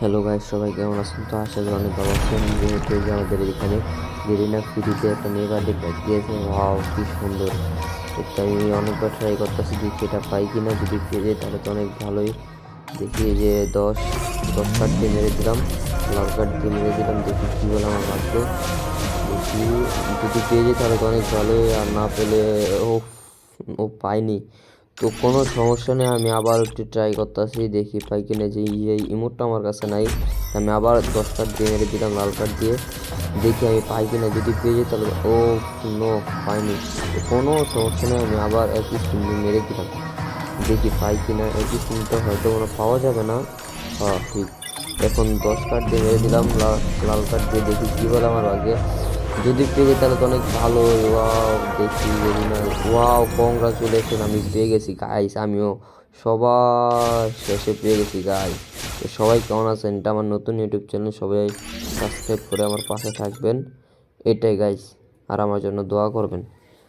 Hello guys সবাই কেমন আছেন? তো আশা করি অনেক ভালো আছেন। যেহেতু যে আমাদের এখানে গেরিনা ফ্রিতে একটা নেভারডে ব্যাগ দিয়েছে। ওয়াও কি সুন্দর। এটা আমি অনেকবার ট্রাই করতেছি দেখি এটা পাই কিনা। যদি পেয়ে যাই, তাহলে তো অনেক ভালোই। দেখি যে দশ দশ কার্ড দিয়ে মেরে দিলাম। লাল কার্ড দিয়ে মেরে দিলাম। দেখি কী বলে আমার লাগবে দেখি যদি পেয়ে যাই, তাহলে তো অনেক ভালোই। আর না পেলে ও ও পাইনি। তো কোনো সমস্যা নেই, আমি আবার একটু ট্রাই করতেছি, দেখি পাই কিনা যে এই ইমোটটা আমার কাছে নাই। আমি আবার দশ কার্ড দিয়ে মেরে দিলাম, লাল কার্ড দিয়ে। দেখি আমি পাই কিনা, যদি পেয়ে যাই তাহলে, ও নো পাইনি। কোনো সমস্যা নেই, আমি আবার একই দিয়ে মেরে দিলাম। দেখি পাই কিনা, একই স্কিনটা হয়তো কোনো পাওয়া যাবে না। হ্যাঁ ঠিক। এখন দশ কার্ড দিয়ে মেরে দিলাম লাল কার্ড দিয়ে দেখি কী বলে আমার ভাগ্যে যদি পেয়ে তাহলে তো অনেক ভালো। ওয়াও, দেখি ওয়াও কংগ্রাচুলেশন আমি পেয়ে গেছি গাইস আমিও সবার শেষে পেয়ে গেছি গাইস তো সবাই কেমন আছেন? এটা আমার নতুন ইউটিউব চ্যানেল সবাই সাবস্ক্রাইব করে আমার পাশে থাকবেন। এটাই গাইস আর আমার জন্য দোয়া করবেন।